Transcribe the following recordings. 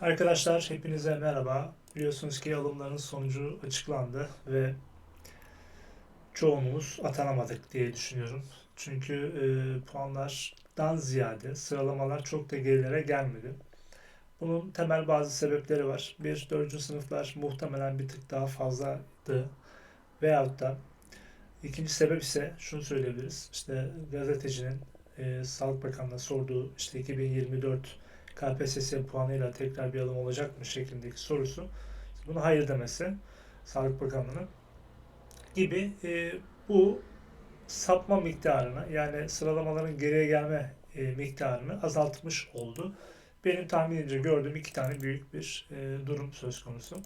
Arkadaşlar hepinize merhaba. Biliyorsunuz ki alımların sonucu açıklandı ve çoğumuz atanamadık diye düşünüyorum. Çünkü e, puanlardan ziyade sıralamalar çok da gerilere gelmedi. Bunun temel bazı sebepleri var. Bir, dördüncü sınıflar muhtemelen bir tık daha fazlaydı. Veyahut da ikinci sebep ise şunu söyleyebiliriz. İşte gazetecinin e, Sağlık Bakanı'na sorduğu işte 2024 KPSS puanıyla tekrar bir alım olacak mı şeklindeki sorusu. Bunu hayır demesi Sağlık Bakanlığı'nın gibi e, bu sapma miktarını yani sıralamaların geriye gelme e, miktarını azaltmış oldu. Benim tahminimce gördüğüm iki tane büyük bir e, durum söz konusu.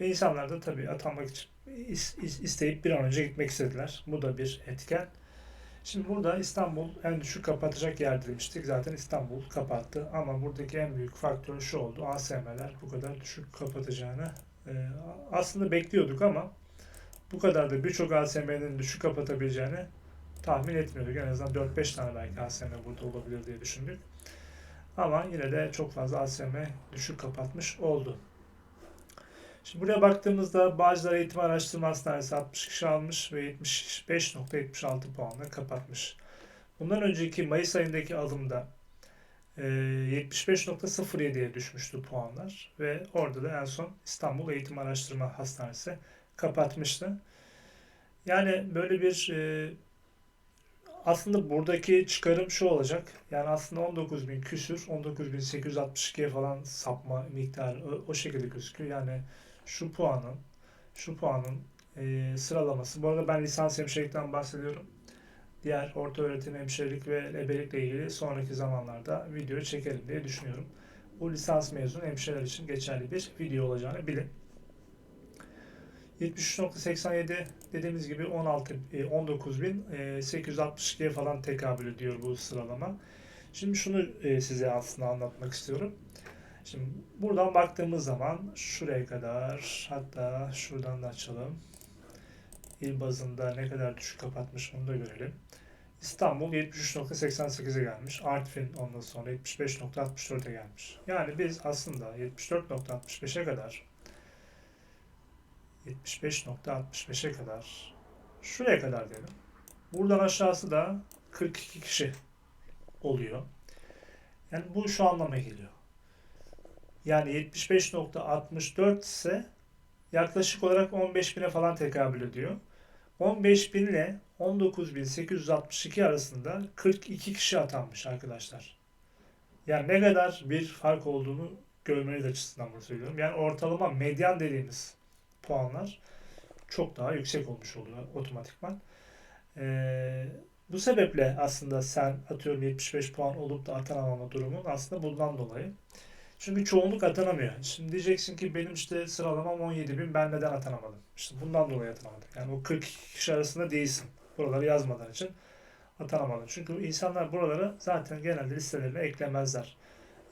Ve insanlar da tabii atanmak için is- is- isteyip bir an önce gitmek istediler. Bu da bir etken. Şimdi burada İstanbul en düşük kapatacak yer demiştik. Zaten İstanbul kapattı. Ama buradaki en büyük faktör şu oldu. ASM'ler bu kadar düşük kapatacağını e, aslında bekliyorduk ama bu kadar da birçok ASM'nin düşük kapatabileceğini tahmin etmiyorduk. En azından 4-5 tane belki ASM burada olabilir diye düşündük. Ama yine de çok fazla ASM düşük kapatmış oldu. Şimdi buraya baktığımızda Bağcılar Eğitim Araştırma Hastanesi 60 kişi almış ve 75.76 puanla kapatmış. Bundan önceki Mayıs ayındaki alımda e, 75.07'ye düşmüştü puanlar ve orada da en son İstanbul Eğitim Araştırma Hastanesi kapatmıştı. Yani böyle bir e, aslında buradaki çıkarım şu olacak. Yani aslında 19.000 küsür, 19.862'ye falan sapma miktarı o, o şekilde gözüküyor. Yani şu puanın şu puanın e, sıralaması. Bu arada ben lisans hemşirelikten bahsediyorum. Diğer orta öğretim hemşirelik ve ebelikle ilgili sonraki zamanlarda video çekerim diye düşünüyorum. Bu lisans mezunu hemşireler için geçerli bir video olacağını bilin. 73.87 dediğimiz gibi 16 e, 19.862'ye falan tekabül ediyor bu sıralama. Şimdi şunu e, size aslında anlatmak istiyorum. Şimdi buradan baktığımız zaman şuraya kadar hatta şuradan da açalım. İl bazında ne kadar düşük kapatmış onu da görelim. İstanbul 73.88'e gelmiş. Artvin ondan sonra 75.64'e gelmiş. Yani biz aslında 74.65'e kadar 75.65'e kadar şuraya kadar diyelim. Buradan aşağısı da 42 kişi oluyor. Yani bu şu anlama geliyor. Yani 75.64 ise yaklaşık olarak 15.000'e falan tekabül ediyor. 15.000 ile 19.862 arasında 42 kişi atanmış arkadaşlar. Yani ne kadar bir fark olduğunu görmeniz açısından bunu söylüyorum. Yani ortalama medyan dediğimiz puanlar çok daha yüksek olmuş oluyor otomatikman. Ee, bu sebeple aslında sen atıyorum 75 puan olup da atanamama durumun aslında bundan dolayı. Çünkü çoğunluk atanamıyor. Şimdi diyeceksin ki benim işte sıralamam 17 bin ben neden atanamadım? İşte bundan dolayı atanamadım. Yani o 40 kişi arasında değilsin. Buraları yazmadan için atanamadın. Çünkü insanlar buralara zaten genelde listelerine eklemezler.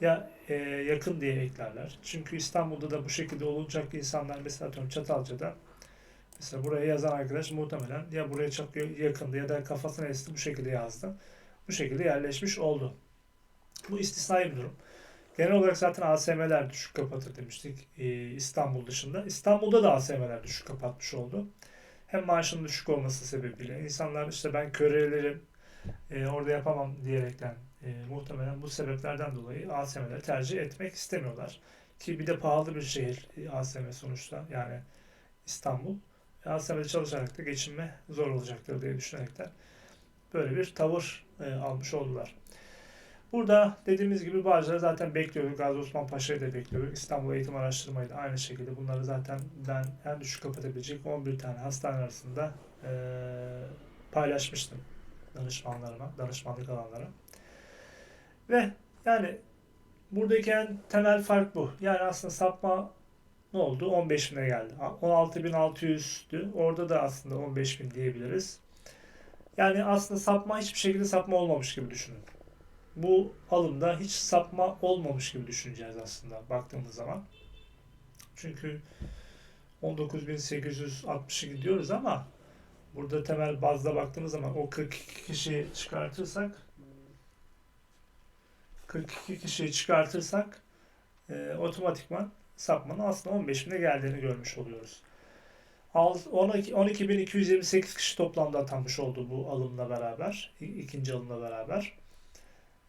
Ya e, yakın diye eklerler. Çünkü İstanbul'da da bu şekilde olacak insanlar mesela atıyorum Çatalca'da mesela buraya yazan arkadaş muhtemelen ya buraya çok yakındı ya da kafasına esti bu şekilde yazdı. Bu şekilde yerleşmiş oldu. Bu istisnai bir durum. Genel olarak zaten ASM'ler düşük kapatır demiştik e, İstanbul dışında. İstanbul'da da ASM'ler düşük kapatmış oldu. Hem maaşının düşük olması sebebiyle insanlar işte ben körelerim e, orada yapamam diyerekten e, muhtemelen bu sebeplerden dolayı ASM'leri tercih etmek istemiyorlar. Ki bir de pahalı bir şehir ASM sonuçta yani İstanbul. ASM'de çalışarak da geçinme zor olacaktır diye düşünerekten böyle bir tavır almış oldular. Burada dediğimiz gibi Bağcılar'ı zaten bekliyorduk. Gazi Osman Paşa'yı da bekliyorduk. İstanbul Eğitim Araştırmayı da aynı şekilde. Bunları zaten ben en düşük kapatabilecek 11 tane hastane arasında e, paylaşmıştım danışmanlarıma, danışmanlık alanlara. Ve yani buradaki en temel fark bu. Yani aslında sapma ne oldu? 15 bine geldi. 16.600'dü. Orada da aslında 15 bin diyebiliriz. Yani aslında sapma hiçbir şekilde sapma olmamış gibi düşünün bu alımda hiç sapma olmamış gibi düşüneceğiz aslında baktığımız zaman. Çünkü 19.860'ı gidiyoruz ama burada temel bazda baktığımız zaman o 42 kişiyi çıkartırsak 42 kişiyi çıkartırsak e, otomatikman sapmanın aslında 15 bine geldiğini görmüş oluyoruz. Alt- 12 12.228 kişi toplamda atanmış oldu bu alımla beraber. ikinci alımla beraber.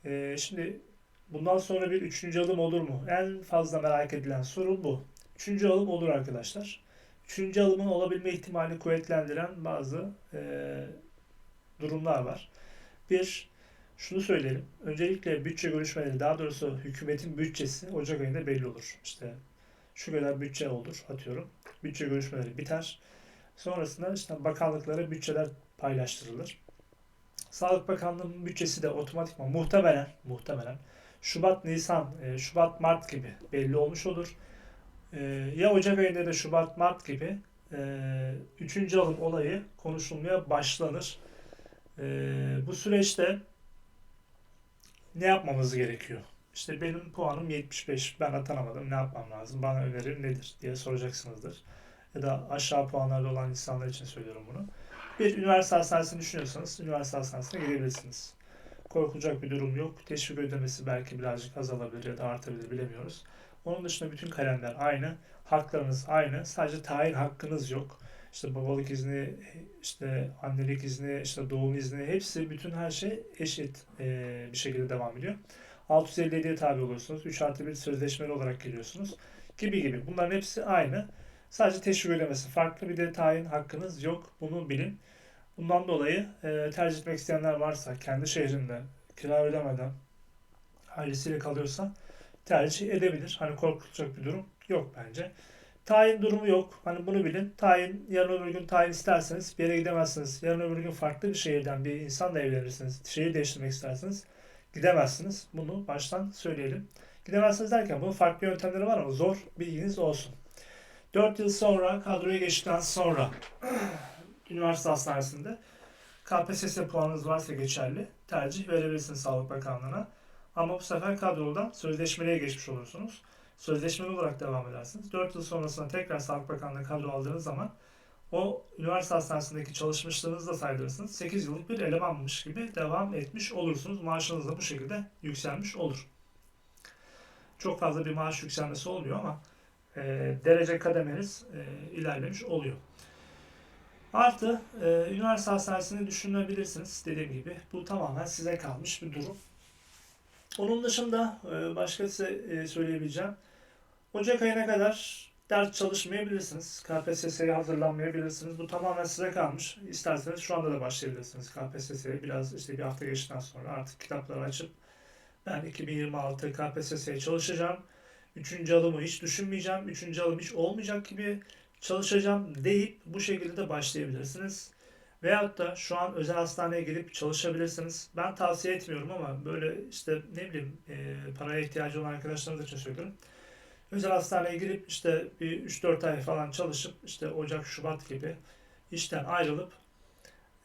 E, şimdi bundan sonra bir üçüncü alım olur mu? En fazla merak edilen soru bu. Üçüncü alım olur arkadaşlar. Üçüncü alımın olabilme ihtimali kuvvetlendiren bazı e, durumlar var. Bir, şunu söyleyelim. Öncelikle bütçe görüşmeleri, daha doğrusu hükümetin bütçesi Ocak ayında belli olur. İşte şu kadar bütçe olur atıyorum. Bütçe görüşmeleri biter. Sonrasında işte bakanlıklara bütçeler paylaştırılır. Sağlık Bakanlığı'nın bütçesi de otomatikman muhtemelen muhtemelen Şubat, Nisan, e, Şubat, Mart gibi belli olmuş olur. E, Ya Ocak ayında da Şubat, Mart gibi e, üçüncü alım olayı konuşulmaya başlanır. Bu süreçte ne yapmamız gerekiyor? İşte benim puanım 75, ben atanamadım, ne yapmam lazım, bana öneri nedir diye soracaksınızdır. Ya da aşağı puanlarda olan insanlar için söylüyorum bunu. Bir üniversite hastanesini düşünüyorsanız, üniversite hastanesine gidebilirsiniz. Korkulacak bir durum yok. Teşvik ödemesi belki birazcık azalabilir ya da artabilir bilemiyoruz. Onun dışında bütün kalemler aynı. Haklarınız aynı. Sadece tayin hakkınız yok. İşte babalık izni, işte annelik izni, işte doğum izni hepsi bütün her şey eşit eee, bir şekilde devam ediyor. 657'ye tabi oluyorsunuz. 3 artı 1 sözleşmeli olarak geliyorsunuz. Gibi gibi. Bunların hepsi aynı. Sadece teşvik farklı. Bir de tayin hakkınız yok. Bunu bilin. Bundan dolayı e, tercih etmek isteyenler varsa kendi şehrinde kira ödemeden ailesiyle kalıyorsa tercih edebilir. Hani korkulacak bir durum yok bence. Tayin durumu yok. Hani bunu bilin. Tayin, yarın öbür gün tayin isterseniz bir yere gidemezsiniz. Yarın öbür gün farklı bir şehirden bir insanla evlenirsiniz. Şehir değiştirmek isterseniz gidemezsiniz. Bunu baştan söyleyelim. Gidemezsiniz derken bunun farklı yöntemleri var ama zor bilginiz olsun. 4 yıl sonra kadroya geçtikten sonra üniversite hastanesinde KPSS puanınız varsa geçerli tercih verebilirsiniz Sağlık Bakanlığı'na. Ama bu sefer kadrodan sözleşmeliye geçmiş olursunuz. Sözleşmeli olarak devam edersiniz. 4 yıl sonrasında tekrar Sağlık Bakanlığı kadro aldığınız zaman o üniversite hastanesindeki çalışmışlığınızı da saydırırsınız. 8 yıllık bir elemanmış gibi devam etmiş olursunuz. Maaşınız da bu şekilde yükselmiş olur. Çok fazla bir maaş yükselmesi olmuyor ama e, derece kademeniz e, ilerlemiş oluyor. Artı e, üniversite hastanesini düşünebilirsiniz dediğim gibi. Bu tamamen size kalmış bir durum. Onun dışında e, başka size e, söyleyebileceğim. Ocak ayına kadar ders çalışmayabilirsiniz. KPSS'ye hazırlanmayabilirsiniz. Bu tamamen size kalmış. İsterseniz şu anda da başlayabilirsiniz KPSS'ye. Biraz işte bir hafta geçtikten sonra artık kitapları açıp ben 2026 KPSS'ye çalışacağım. Üçüncü alımı hiç düşünmeyeceğim. Üçüncü alım hiç olmayacak gibi çalışacağım deyip bu şekilde de başlayabilirsiniz. Veyahut da şu an özel hastaneye gelip çalışabilirsiniz. Ben tavsiye etmiyorum ama böyle işte ne bileyim e, paraya ihtiyacı olan arkadaşlarımız için söylüyorum. Özel hastaneye girip işte bir 3-4 ay falan çalışıp işte Ocak, Şubat gibi işten ayrılıp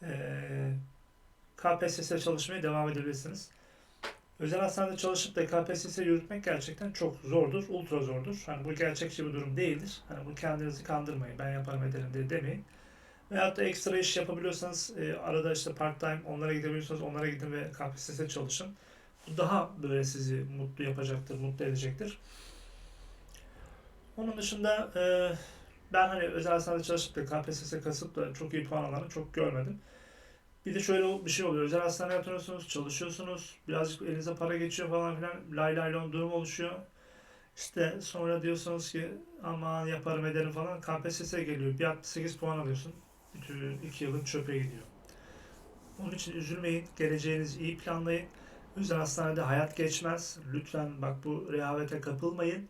e, KPSS çalışmaya devam edebilirsiniz. Özel hastanede çalışıp da KPSS yürütmek gerçekten çok zordur, ultra zordur. Hani bu gerçekçi bir durum değildir. Hani bu kendinizi kandırmayın, ben yaparım ederim diye demeyin. Veyahut da ekstra iş yapabiliyorsanız e, arada işte part time onlara gidebiliyorsanız onlara gidin ve KPSS çalışın. Bu daha böyle sizi mutlu yapacaktır, mutlu edecektir. Onun dışında e, ben hani özel hastanede çalışıp da KPSS kasıp da çok iyi puan alanı çok görmedim. Bir de şöyle bir şey oluyor. Özel hastaneye yatıyorsunuz, çalışıyorsunuz. Birazcık elinize para geçiyor falan filan. Lay lay lon durum oluşuyor. İşte sonra diyorsunuz ki aman yaparım ederim falan. KPSS geliyor. Bir 68 puan alıyorsun. Bütün iki yılın çöpe gidiyor. Onun için üzülmeyin. Geleceğinizi iyi planlayın. Özel hastanede hayat geçmez. Lütfen bak bu rehavete kapılmayın.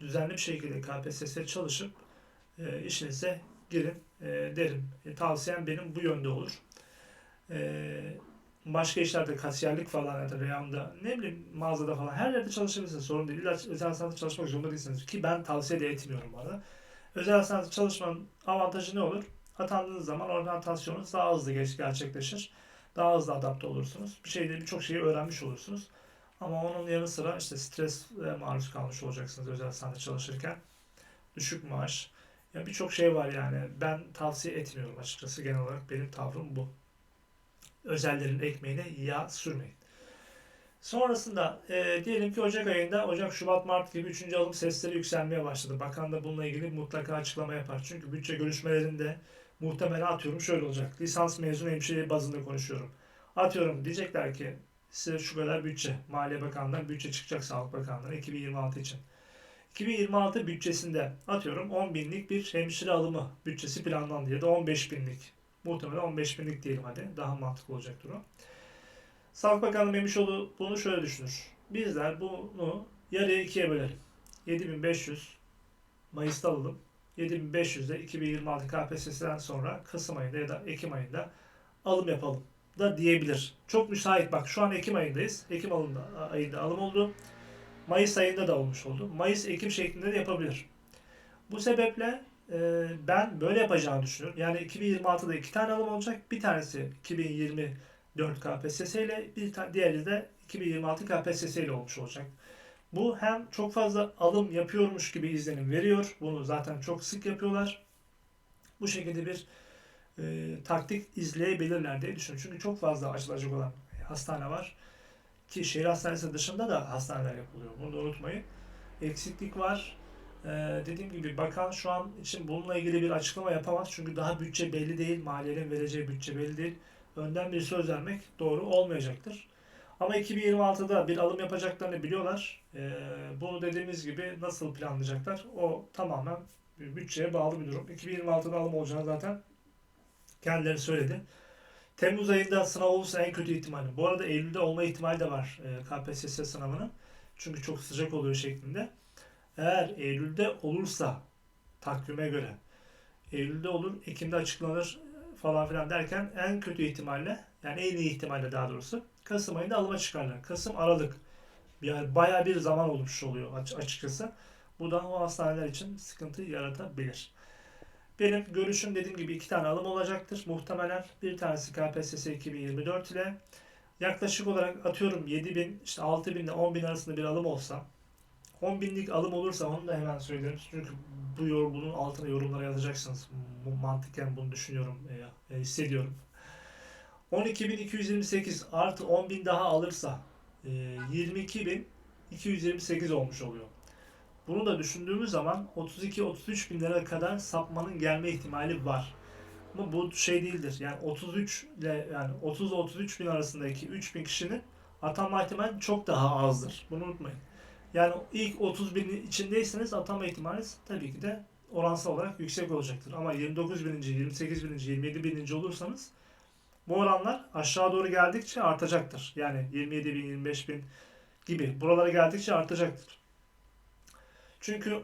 Düzenli bir şekilde KPSS çalışıp e, işinize girin e, derim. E, tavsiyem benim bu yönde olur. E, başka işlerde kasiyerlik falan ya da reyanda ne bileyim mağazada falan her yerde çalışabilirsiniz sorun değil. İlla özel hastanede çalışmak zorunda değilsiniz ki ben tavsiye de etmiyorum arada. Özel hastanede çalışmanın avantajı ne olur? Atandığınız zaman oryantasyonunuz daha hızlı geç- gerçekleşir. Daha hızlı adapte olursunuz. Bir şeyde birçok şeyi öğrenmiş olursunuz. Ama onun yanı sıra işte stres maruz kalmış olacaksınız özel hastanede çalışırken. Düşük maaş. Ya birçok şey var yani. Ben tavsiye etmiyorum açıkçası. Genel olarak benim tavrım bu. Özellerin ekmeğine yağ sürmeyin. Sonrasında e, diyelim ki Ocak ayında, Ocak, Şubat, Mart gibi 3. alım sesleri yükselmeye başladı. Bakan da bununla ilgili mutlaka açıklama yapar. Çünkü bütçe görüşmelerinde muhtemelen atıyorum şöyle olacak. Lisans mezun hemşire bazında konuşuyorum. Atıyorum diyecekler ki size şu kadar bütçe. Maliye Bakanlığı'ndan bütçe çıkacak Sağlık Bakanlığı'na 2026 için. 2026 bütçesinde atıyorum 10 binlik bir hemşire alımı bütçesi planlandı ya da 15 binlik. Muhtemelen 15 binlik diyelim hadi. Daha mantıklı olacaktır o. Sağlık Bakanlığı Memişoğlu bunu şöyle düşünür. Bizler bunu yarıya ikiye bölelim. 7500 Mayıs'ta alalım. 7500 de 2026 KPSS'den sonra Kasım ayında ya da Ekim ayında alım yapalım da diyebilir. Çok müsait bak şu an Ekim ayındayız. Ekim alında, ayında alım oldu. Mayıs ayında da olmuş oldu. Mayıs Ekim şeklinde de yapabilir. Bu sebeple e, ben böyle yapacağını düşünüyorum. Yani 2026'da iki tane alım olacak. Bir tanesi 2024 KPSS ile bir ta- diğeri de 2026 KPSS ile olmuş olacak. Bu hem çok fazla alım yapıyormuş gibi izlenim veriyor. Bunu zaten çok sık yapıyorlar. Bu şekilde bir e, taktik izleyebilirler diye düşünüyorum. Çünkü çok fazla açılacak olan hastane var. Ki şehir hastanesi dışında da hastaneler yapılıyor. Bunu da unutmayın. Eksiklik var. Ee, dediğim gibi bakan şu an için bununla ilgili bir açıklama yapamaz. Çünkü daha bütçe belli değil. Maliyelerin vereceği bütçe belli değil. Önden bir söz vermek doğru olmayacaktır. Ama 2026'da bir alım yapacaklarını biliyorlar. Ee, bunu dediğimiz gibi nasıl planlayacaklar? O tamamen bütçeye bağlı bir durum. 2026'da alım olacağını zaten kendileri söyledi. Temmuz ayında sınav olursa en kötü ihtimali. Bu arada Eylül'de olma ihtimali de var e, KPSS sınavının. Çünkü çok sıcak oluyor şeklinde. Eğer Eylül'de olursa takvime göre Eylül'de olur, Ekim'de açıklanır falan filan derken en kötü ihtimalle yani en iyi ihtimalle daha doğrusu Kasım ayında alıma çıkarlar. Kasım Aralık. Yani bayağı bir zaman olmuş oluyor aç- açıkçası. Bu da o hastaneler için sıkıntı yaratabilir. Benim görüşüm dediğim gibi iki tane alım olacaktır. Muhtemelen bir tanesi KPSS 2024 ile yaklaşık olarak atıyorum 7 bin, işte 6 bin ile 10 bin arasında bir alım olsa 10 binlik alım olursa onu da hemen söylerim. Çünkü bu yorum, bunun altına yorumlara yazacaksınız. Mantıken bunu düşünüyorum veya e, hissediyorum. 12.228 artı 10.000 daha alırsa e, 22.228 olmuş oluyor. Bunu da düşündüğümüz zaman 32-33 bin lira kadar sapmanın gelme ihtimali var. Ama bu şey değildir. Yani 33 ile yani 30-33 bin arasındaki 3 bin kişinin atanma ihtimali çok daha azdır. Bunu unutmayın. Yani ilk 30 binin içindeyseniz atanma ihtimaliniz tabii ki de oransal olarak yüksek olacaktır. Ama 29 bininci, 28 bininci, 27 bininci olursanız bu oranlar aşağı doğru geldikçe artacaktır. Yani 27 bin, 25 bin gibi buralara geldikçe artacaktır. Çünkü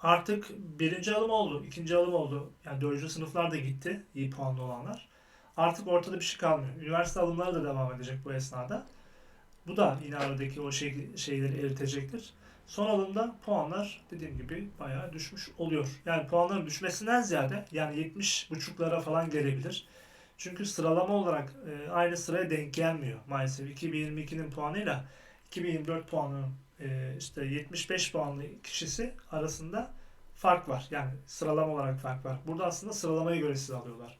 artık birinci alım oldu, ikinci alım oldu. Yani dördüncü sınıflar da gitti, iyi puanlı olanlar. Artık ortada bir şey kalmıyor. Üniversite alımları da devam edecek bu esnada. Bu da yine aradaki o şey, şeyleri eritecektir. Son alımda puanlar dediğim gibi bayağı düşmüş oluyor. Yani puanların düşmesinden ziyade yani 70 buçuklara falan gelebilir. Çünkü sıralama olarak e, aynı sıraya denk gelmiyor maalesef. 2022'nin puanıyla 2024 puanının e, işte 75 puanlı kişisi arasında fark var. Yani sıralama olarak fark var. Burada aslında sıralamaya göre siz alıyorlar.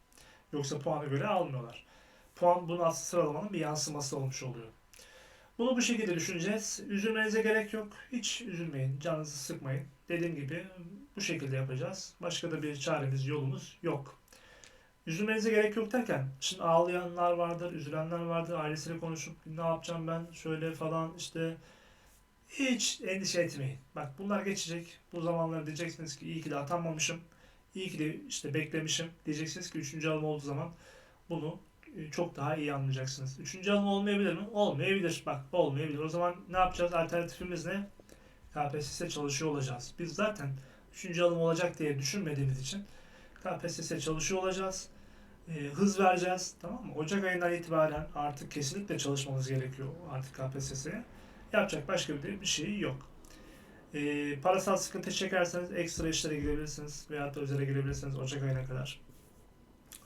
Yoksa puana göre almıyorlar. Puan bunun aslında sıralamanın bir yansıması olmuş oluyor. Bunu bu şekilde düşüneceğiz. Üzülmenize gerek yok. Hiç üzülmeyin. Canınızı sıkmayın. Dediğim gibi bu şekilde yapacağız. Başka da bir çaremiz, yolumuz yok. Üzülmenize gerek yok derken şimdi ağlayanlar vardır, üzülenler vardır. Ailesiyle konuşup ne yapacağım ben şöyle falan işte hiç endişe etmeyin. Bak bunlar geçecek. Bu zamanlar diyeceksiniz ki iyi ki de atanmamışım. İyi ki de işte beklemişim. Diyeceksiniz ki üçüncü alım olduğu zaman bunu çok daha iyi anlayacaksınız. Üçüncü alım olmayabilir mi? Olmayabilir. Bak olmayabilir. O zaman ne yapacağız? Alternatifimiz ne? KPSS çalışıyor olacağız. Biz zaten üçüncü alım olacak diye düşünmediğimiz için KPSS çalışıyor olacağız. E, hız vereceğiz. Tamam mı? Ocak ayından itibaren artık kesinlikle çalışmamız gerekiyor artık KPSS'ye. Yapacak başka bir, bir şey yok. E, parasal sıkıntı çekerseniz ekstra işlere girebilirsiniz veyahut da özele girebilirsiniz Ocak ayına kadar.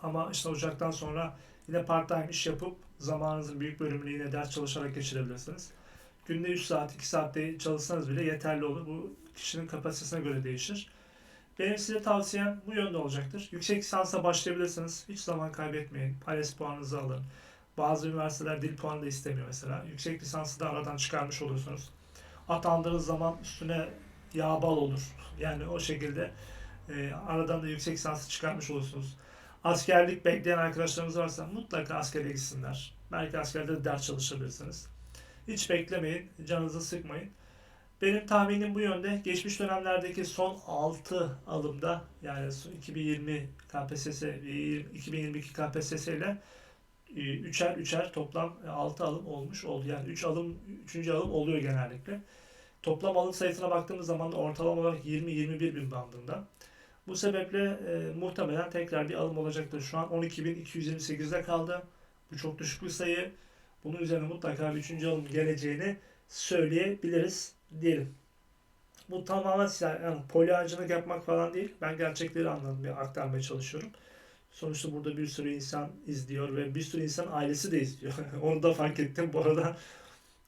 Ama işte Ocak'tan sonra yine part time iş yapıp zamanınızın büyük bölümünü yine ders çalışarak geçirebilirsiniz. Günde 3 saat, 2 saatte çalışsanız bile yeterli olur. Bu kişinin kapasitesine göre değişir. Benim size tavsiyem bu yönde olacaktır. Yüksek lisansa başlayabilirsiniz. Hiç zaman kaybetmeyin. ALES puanınızı alın. Bazı üniversiteler dil puanı da istemiyor mesela. Yüksek lisansı da aradan çıkarmış olursunuz. Atandığınız zaman üstüne yağ bal olur. Yani o şekilde e, aradan da yüksek lisansı çıkarmış olursunuz. Askerlik bekleyen arkadaşlarımız varsa mutlaka askere gitsinler. Belki askerde de ders çalışabilirsiniz. Hiç beklemeyin, canınızı sıkmayın. Benim tahminim bu yönde. Geçmiş dönemlerdeki son 6 alımda yani 2020 KPSS, ve 2022 KPSS ile e, üçer üçer toplam 6 alım olmuş oldu. Yani 3 alım, 3. alım oluyor genellikle. Toplam alım sayısına baktığımız zaman da ortalama olarak 20-21 bin bandında. Bu sebeple e, muhtemelen tekrar bir alım olacaktır. Şu an 12.228'de kaldı. Bu çok düşük bir sayı. Bunun üzerine mutlaka bir üçüncü alım geleceğini söyleyebiliriz diyelim. Bu tamamen yani polyancılık yapmak falan değil. Ben gerçekleri anlatmaya, aktarmaya çalışıyorum. Sonuçta burada bir sürü insan izliyor ve bir sürü insan ailesi de izliyor. Onu da fark ettim. Bu arada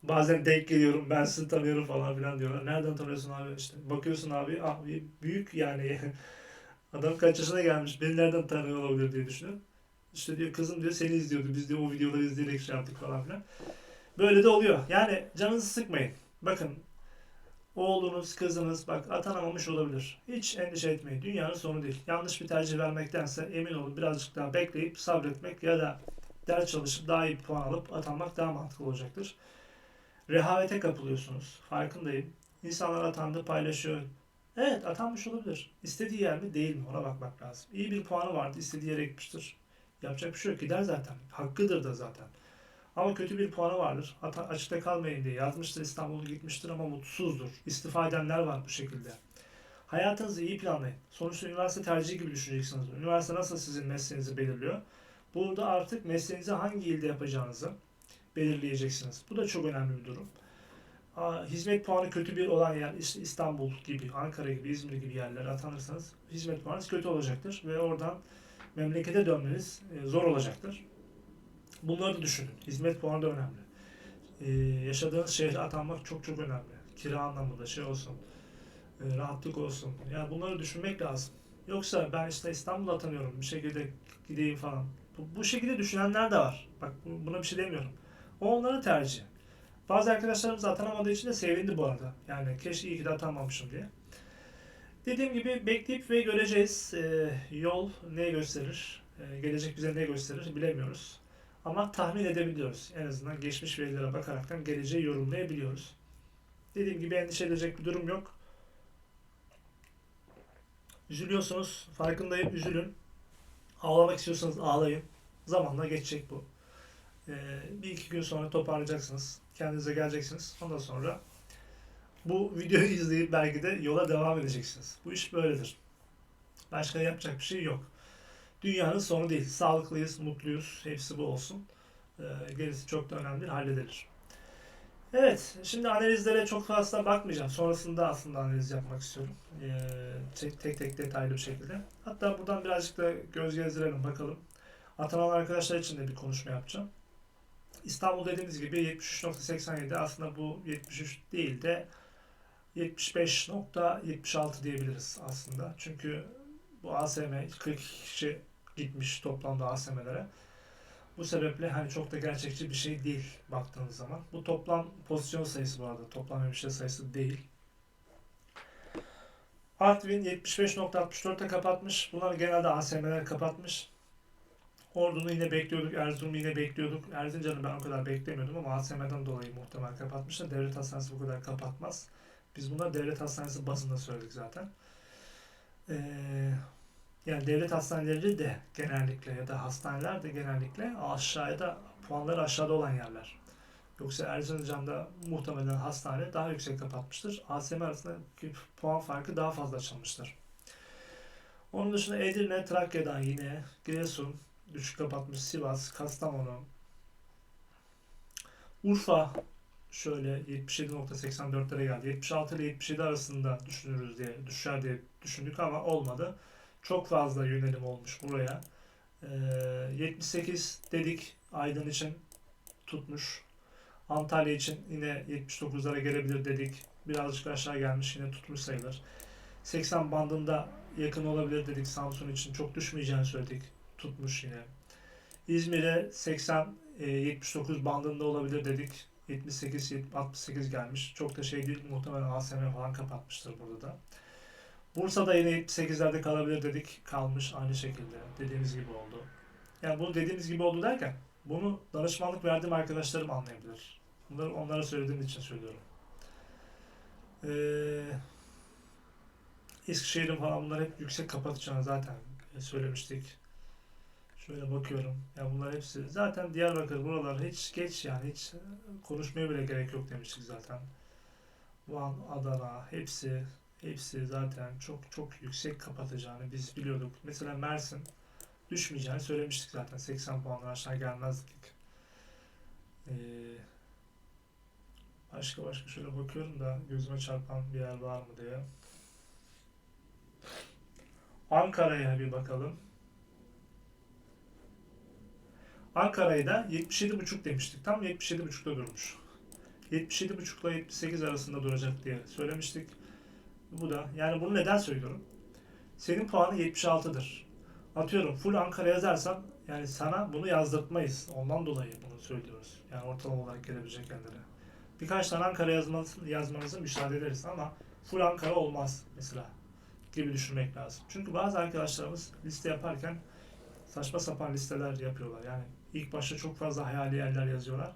bazen denk geliyorum ben sizi tanıyorum falan filan diyorlar. Nereden tanıyorsun abi işte. Bakıyorsun abi, abi büyük yani adam kaç yaşına gelmiş beni nereden tanıyor olabilir diye düşünüyorum. İşte diyor kızım diyor seni izliyordu. Biz diyor o videoları izleyerek şey yaptık falan filan. Böyle de oluyor. Yani canınızı sıkmayın. Bakın oğlunuz, kızınız bak atanamamış olabilir. Hiç endişe etmeyin. Dünyanın sonu değil. Yanlış bir tercih vermektense emin olun birazcık daha bekleyip sabretmek ya da ders çalışıp daha iyi puan alıp atanmak daha mantıklı olacaktır. Rehavete kapılıyorsunuz. Farkındayım. İnsanlar atandı paylaşıyor. Evet atanmış olabilir. İstediği yer mi değil mi ona bakmak lazım. İyi bir puanı vardı istediği yere gitmiştir. Yapacak bir şey yok. Gider zaten. Hakkıdır da zaten. Ama kötü bir puanı vardır. Hata, açıkta kalmayın diye yazmıştır İstanbul'a gitmiştir ama mutsuzdur. İstifa edenler var bu şekilde. Hayatınızı iyi planlayın. Sonuçta üniversite tercihi gibi düşüneceksiniz. Üniversite nasıl sizin mesleğinizi belirliyor? Burada artık mesleğinizi hangi ilde yapacağınızı belirleyeceksiniz. Bu da çok önemli bir durum. Hizmet puanı kötü bir olan yer İstanbul gibi, Ankara gibi, İzmir gibi yerlere atanırsanız hizmet puanınız kötü olacaktır ve oradan memlekete dönmeniz e, zor olacaktır. Bunları da düşünün. Hizmet puanı da önemli. Ee, yaşadığınız şehre atanmak çok çok önemli. Kira anlamında şey olsun, e, rahatlık olsun. Yani bunları düşünmek lazım. Yoksa ben işte İstanbul'a atanıyorum bir şekilde gideyim falan. Bu, bu şekilde düşünenler de var. Bak buna bir şey demiyorum. O onların tercihi. Bazı arkadaşlarımız atanamadığı için de sevindi bu arada. Yani keşke iyi ki de atanmamışım diye. Dediğim gibi bekleyip ve göreceğiz. Ee, yol ne gösterir? Ee, gelecek bize ne gösterir bilemiyoruz. Ama tahmin edebiliyoruz. En azından geçmiş verilere bakaraktan geleceği yorumlayabiliyoruz. Dediğim gibi endişe edecek bir durum yok. Üzülüyorsunuz. Farkındayım. Üzülün. Ağlamak istiyorsanız ağlayın. Zamanla geçecek bu. Ee, bir iki gün sonra toparlayacaksınız. Kendinize geleceksiniz. Ondan sonra bu videoyu izleyip belki de yola devam edeceksiniz. Bu iş böyledir. Başka yapacak bir şey yok. Dünyanın sonu değil. Sağlıklıyız, mutluyuz. Hepsi bu olsun. Ee, gerisi çok da önemli. Halledilir. Evet. Şimdi analizlere çok fazla bakmayacağım. Sonrasında aslında analiz yapmak istiyorum. Ee, tek tek detaylı bir şekilde. Hatta buradan birazcık da göz gezdirelim bakalım. Atanan arkadaşlar için de bir konuşma yapacağım. İstanbul dediğimiz gibi 73.87 aslında bu 73 değil de 75.76 diyebiliriz aslında. Çünkü bu ASM 42 kişi gitmiş toplamda ASM'lere. Bu sebeple hani çok da gerçekçi bir şey değil baktığınız zaman. Bu toplam pozisyon sayısı bu arada. Toplam hemşire sayısı değil. Artvin 75.64'te kapatmış. Bunlar genelde ASM'ler kapatmış. Ordu'nu yine bekliyorduk. Erzurum'u yine bekliyorduk. Erzincan'ı ben o kadar beklemiyordum ama ASM'den dolayı muhtemel kapatmışlar. Devlet hastanesi bu kadar kapatmaz. Biz bunlar devlet hastanesi bazında söyledik zaten. Ee, yani devlet hastaneleri de genellikle ya da hastaneler de genellikle aşağıda puanları aşağıda olan yerler. Yoksa Erzincan'da muhtemelen hastane daha yüksek kapatmıştır. ASM arasındaki puan farkı daha fazla açılmıştır. Onun dışında Edirne, Trakya'dan yine Giresun düşük kapatmış. Sivas, Kastamonu, Urfa şöyle 77.84'lere geldi. 76 ile 77 arasında düşünürüz diye, düşer diye düşündük ama olmadı. Çok fazla yönelim olmuş buraya. Ee, 78 dedik Aydın için tutmuş. Antalya için yine 79'lara gelebilir dedik. Birazcık aşağı gelmiş yine tutmuş sayılır. 80 bandında yakın olabilir dedik Samsun için. Çok düşmeyeceğini söyledik. Tutmuş yine. İzmir'e 80 e, 79 bandında olabilir dedik. 78 yet- 68 gelmiş. Çok da şey değil. Muhtemelen ASM falan kapatmıştır burada da. Bursa'da yine 78'lerde kalabilir dedik. Kalmış aynı şekilde. Dediğimiz gibi oldu. Yani bunu dediğimiz gibi oldu derken bunu danışmanlık verdiğim arkadaşlarım anlayabilir. Bunları onlara söylediğim için söylüyorum. Ee, Eskişehir'in falan bunlar hep yüksek kapatacağını zaten söylemiştik. Şöyle bakıyorum. Ya bunlar hepsi zaten Diyarbakır buralar hiç geç yani hiç konuşmaya bile gerek yok demiştik zaten. Van, Adana hepsi hepsi zaten çok çok yüksek kapatacağını biz biliyorduk. Mesela Mersin düşmeyeceğini söylemiştik zaten. 80 puandan aşağı gelmezdik. Ee, başka başka şöyle bakıyorum da gözüme çarpan bir yer var mı diye. Ankara'ya bir bakalım. Ankara'yı da 77,5 demiştik. Tam 77,5'da durmuş. 77,5 ile 78 arasında duracak diye söylemiştik. Bu da yani bunu neden söylüyorum? Senin puanı 76'dır. Atıyorum full Ankara yazarsan yani sana bunu yazdırtmayız. Ondan dolayı bunu söylüyoruz. Yani ortalama olarak gelebilecek yerlere. Birkaç tane Ankara yazmanızı, yazmanızı müsaade ederiz ama full Ankara olmaz mesela gibi düşünmek lazım. Çünkü bazı arkadaşlarımız liste yaparken saçma sapan listeler yapıyorlar. Yani ilk başta çok fazla hayali yerler yazıyorlar.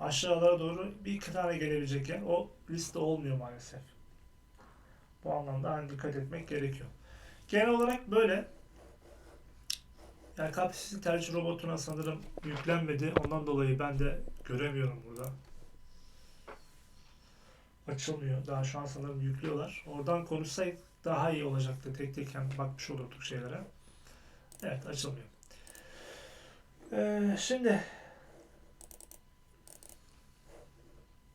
Aşağılara doğru bir iki gelebilecek yer o liste olmuyor maalesef. Bu anlamda hani dikkat etmek gerekiyor. Genel olarak böyle. Yani kapsül tercih robotuna sanırım yüklenmedi. Ondan dolayı ben de göremiyorum burada. Açılmıyor. Daha şu an sanırım yüklüyorlar. Oradan konuşsaydık daha iyi olacaktı. Tek tek bakmış olurduk şeylere. Evet açılmıyor. Ee, şimdi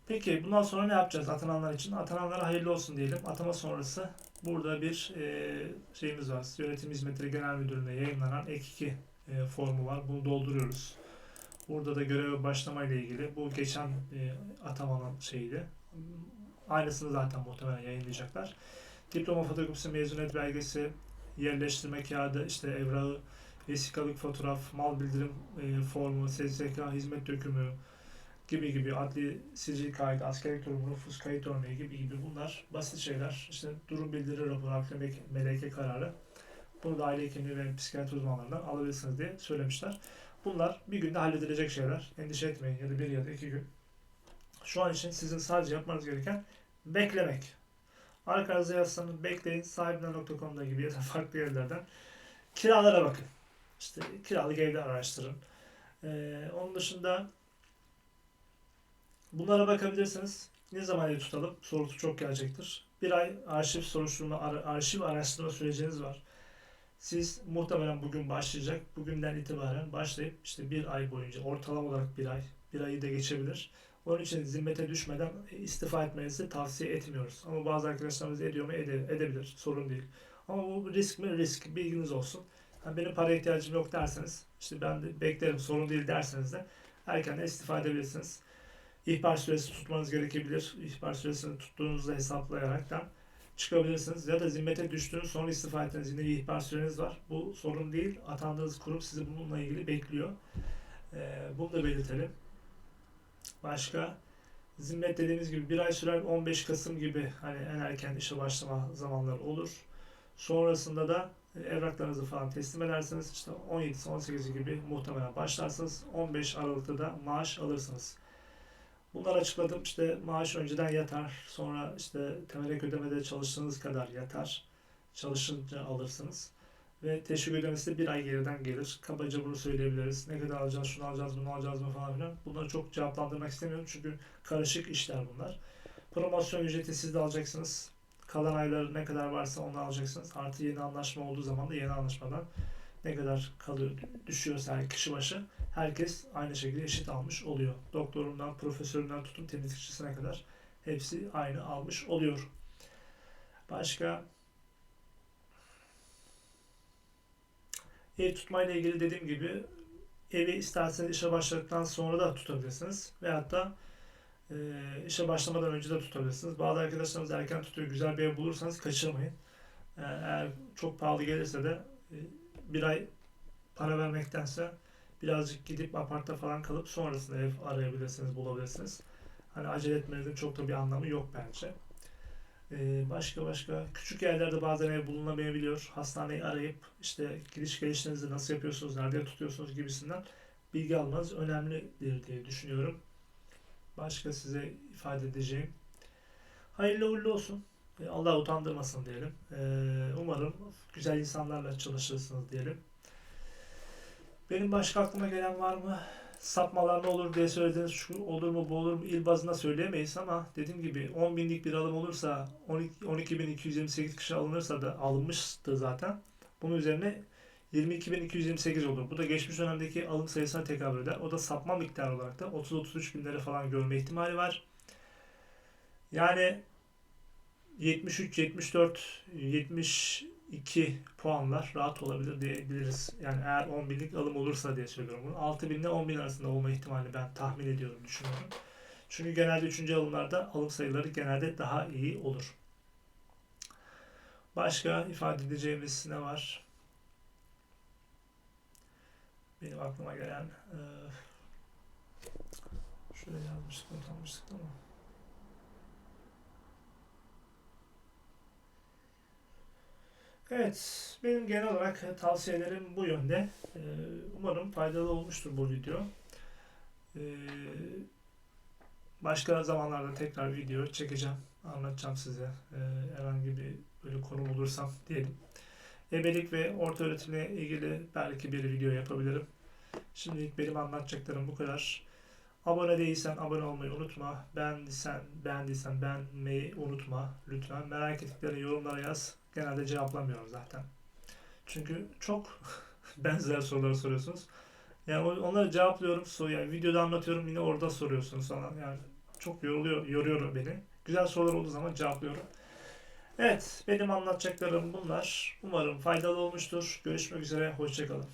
Peki bundan sonra ne yapacağız atananlar için? Atananlara hayırlı olsun diyelim. Atama sonrası burada bir e, şeyimiz var. Yönetim Hizmetleri Genel Müdürlüğü'nde yayınlanan ek 2 e, formu var. Bunu dolduruyoruz. Burada da göreve başlama ile ilgili bu geçen e, atamanın şeyiydi. Aynısını zaten muhtemelen yayınlayacaklar. Diploma fotokopisi, mezuniyet belgesi, yerleştirme kağıdı, işte evrağı, vesikalık fotoğraf, mal bildirim e, formu, SSK hizmet dökümü gibi gibi adli sicil kaydı, askerlik durumu, nüfus kayıt örneği gibi gibi bunlar basit şeyler. İşte durum bildiri raporu, akli meleke kararı. Bunu da aile hekimliği ve psikiyatri uzmanlarından alabilirsiniz diye söylemişler. Bunlar bir günde halledilecek şeyler. Endişe etmeyin ya da bir ya da iki gün. Şu an için sizin sadece yapmanız gereken beklemek. Arkanıza yazsanız bekleyin sahibinden.com'da gibi ya da farklı yerlerden kiralara bakın. İşte kiralık evler araştırın. Ee, onun dışında bunlara bakabilirsiniz. Ne zaman ev tutalım? Sorusu çok gelecektir. Bir ay arşiv soruşturma, ar- arşiv araştırma süreciniz var. Siz muhtemelen bugün başlayacak. Bugünden itibaren başlayıp işte bir ay boyunca ortalama olarak bir ay, bir ayı da geçebilir. Onun için zimmete düşmeden istifa etmenizi tavsiye etmiyoruz. Ama bazı arkadaşlarımız ediyor mu? Ede, edebilir. Sorun değil. Ama bu risk mi? Risk. Bilginiz olsun. Ha, benim para ihtiyacım yok derseniz, işte ben de beklerim sorun değil derseniz de erkenden istifa edebilirsiniz. İhbar süresi tutmanız gerekebilir. İhbar süresini tuttuğunuzda hesaplayaraktan çıkabilirsiniz. Ya da zimmete düştüğünüz sonra istifa ettiğiniz yine bir ihbar süreniz var. Bu sorun değil. Atandığınız kurum sizi bununla ilgili bekliyor. Ee, bunu da belirtelim. Başka zimmet dediğimiz gibi bir ay sürer 15 Kasım gibi hani en erken işe başlama zamanları olur. Sonrasında da evraklarınızı falan teslim edersiniz. İşte 17'si 18'i gibi muhtemelen başlarsınız. 15 Aralık'ta da maaş alırsınız. Bunlar açıkladım. İşte maaş önceden yatar. Sonra işte temelek ödemede çalıştığınız kadar yatar. Çalışınca alırsınız. Ve teşvik ödemesi de bir ay geriden gelir. Kabaca bunu söyleyebiliriz. Ne kadar alacağız, şunu alacağız, bunu alacağız mı falan filan. Bunları çok cevaplandırmak istemiyorum. Çünkü karışık işler bunlar. Promosyon ücreti siz de alacaksınız. Kalan aylar ne kadar varsa onu alacaksınız. Artı yeni anlaşma olduğu zaman da yeni anlaşmadan ne kadar kalıyor, düşüyorsa her kişi başı herkes aynı şekilde eşit almış oluyor. Doktorundan, profesöründen tutun temizlikçisine kadar hepsi aynı almış oluyor. Başka ev tutmayla ilgili dediğim gibi evi isterseniz işe başladıktan sonra da tutabilirsiniz. Veyahut da e, işe başlamadan önce de tutabilirsiniz. Bazı arkadaşlarımız erken tutuyor. Güzel bir ev bulursanız kaçırmayın. E, eğer çok pahalı gelirse de e, bir ay para vermektense birazcık gidip apartta falan kalıp sonrasında ev arayabilirsiniz, bulabilirsiniz. Hani acele etmenizin çok da bir anlamı yok bence. Ee, başka başka küçük yerlerde bazen ev bulunamayabiliyor. Hastaneyi arayıp işte gidiş gelişlerinizi nasıl yapıyorsunuz, nerede tutuyorsunuz gibisinden bilgi almanız önemlidir diye düşünüyorum. Başka size ifade edeceğim. Hayırlı uğurlu olsun. E, Allah utandırmasın diyelim. E, Umarım güzel insanlarla çalışırsınız diyelim. Benim başka aklıma gelen var mı? Sapmalar ne olur diye söylediğiniz şu olur mu bu olur mu il bazında söyleyemeyiz ama dediğim gibi 10 binlik bir alım olursa 12 12.228 kişi alınırsa da alınmıştı zaten. Bunun üzerine 22.228 olur. Bu da geçmiş dönemdeki alım sayısına tekabül eder. O da sapma miktarı olarak da 30-33 binleri falan görme ihtimali var. Yani 73, 74, 72 puanlar rahat olabilir diyebiliriz. Yani eğer 10 binlik alım olursa diye söylüyorum bunu. 6 bin ile 10 bin arasında olma ihtimalini ben tahmin ediyorum, düşünüyorum. Çünkü genelde 3. alımlarda alım sayıları genelde daha iyi olur. Başka ifade edeceğimiz ne var? Benim aklıma gelen eee şöyle yazmıştık, not almıştık ama Evet, benim genel olarak tavsiyelerim bu yönde. Ee, Umarım faydalı olmuştur bu video. Ee, Başka zamanlarda tekrar video çekeceğim, anlatacağım size. Ee, Herhangi bir böyle konu bulursam diyelim. Ebelik ve orta öğretimle ilgili belki bir video yapabilirim. Şimdilik benim anlatacaklarım bu kadar. Abone değilsen abone olmayı unutma. Beğendiysen, beğendiysen beğenmeyi unutma lütfen. Merak ettiklerini yorumlara yaz. Genelde cevaplamıyorum zaten. Çünkü çok benzer soruları soruyorsunuz. Yani on- onları cevaplıyorum. So yani videoda anlatıyorum yine orada soruyorsunuz falan. Yani çok yoruluyor, yoruyor beni. Güzel sorular olduğu zaman cevaplıyorum. Evet, benim anlatacaklarım bunlar. Umarım faydalı olmuştur. Görüşmek üzere, hoşçakalın.